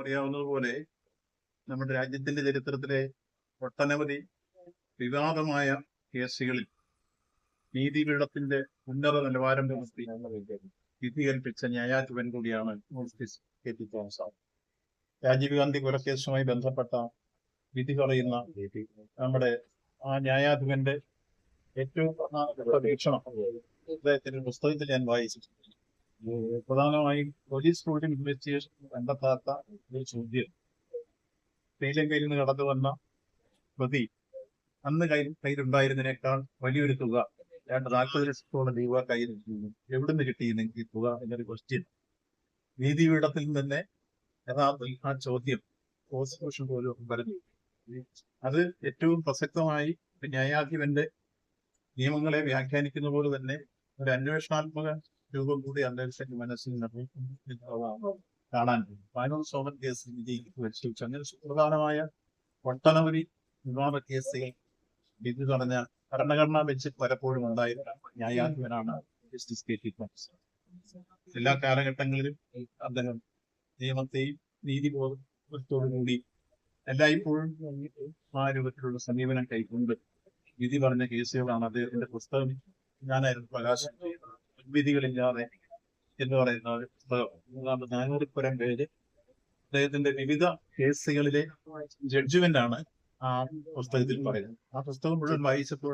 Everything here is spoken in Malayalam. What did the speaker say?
അറിയാവുന്നതുപോലെ നമ്മുടെ രാജ്യത്തിന്റെ ചരിത്രത്തിലെ ഒട്ടനവധി വിവാദമായ കേസുകളിൽ നീതിപീഠത്തിന്റെ ഉന്നത നിലവാരം പുലർത്തി വിധി കൽപ്പിച്ച ന്യായാധിപൻ കൂടിയാണ് justice K T Thomas Rajiv Gandhi കൊലക്കേസുമായി ബന്ധപ്പെട്ട വിധി പറയുന്ന നമ്മുടെ ആ ന്യായാധിപന്റെ ഏറ്റവും പ്രധാനപ്പെട്ട വീക്ഷണം അദ്ദേഹത്തിന്റെ പുസ്തകത്തിൽ ഞാൻ വായിച്ചിട്ടുണ്ട്. പ്രധാനമായും പോലീസ് റൂട്ടിൽ ഇൻവെസ്റ്റിഗേഷൻ കണ്ടെത്താത്ത ഒരു ചോദ്യം. ശ്രീലങ്കയിൽ നിന്ന് കടന്നു വന്ന പ്രതി അന്ന് കയ്യിൽ കയ്യിലുണ്ടായിരുന്നതിനേക്കാൾ വലിയൊരു തുക രണ്ട് നാൽപ്പത് ലക്ഷത്തോളം രൂപ കയ്യിൽ എവിടുന്ന് കിട്ടി നിങ്ങൾക്ക് ഈ തുക എന്നൊരു ക്വസ്റ്റ്യൻ നീതിപീഠത്തിൽ തന്നെ യഥാർത്ഥത്തിൽ ആ ചോദ്യം പ്രോസിക്യൂഷൻ പോലും പറഞ്ഞു അത് ഏറ്റവും പ്രസക്തമായി ന്യായാധിപന്റെ നിയമങ്ങളെ വ്യാഖ്യാനിക്കുന്ന പോലെ തന്നെ ഒരു അന്വേഷണാത്മക രൂപം കൂടി അദ്ദേഹത്തിന്റെ മനസ്സിൽ കാണാൻ പതിനൊന്ന് സോമൻ കേസ് വിജയിക്ക് വെച്ചു അങ്ങനെ സുപ്രധാനമായ ഒട്ടനവധി വിവാദ കേസുകൾ വിധി പറഞ്ഞ ഭരണഘടനാ ബെഞ്ചിൽ പലപ്പോഴും ഉണ്ടായിരുന്ന ന്യായാധിപനാണ് ജസ്റ്റിസ് കെ ടി തോമസ് എല്ലാ കാലഘട്ടങ്ങളിലും അദ്ദേഹം നിയമത്തെയും നീതിബോധത്തോടും കൂടി എല്ലായ്പ്പോഴും ആ രൂപത്തിലുള്ള സമീപനം കൈക്കൊണ്ട് വിധി പറഞ്ഞ കേസുകളാണ് അദ്ദേഹത്തിന്റെ പുസ്തകം. ഞാനായിരുന്നു ചെയ്തത് വിധികളില്ലാതെ എന്ന് പറയുന്ന ഒരു പുസ്തകം നാനൂറിപ്പുരം പേര് അദ്ദേഹത്തിന്റെ വിവിധ കേസുകളിലെ ജഡ്ജ്മെന്റ് ആണ് ആ പുസ്തകത്തിൽ പറയുന്നത്. ആ പുസ്തകം മുഴുവൻ വായിച്ചപ്പോൾ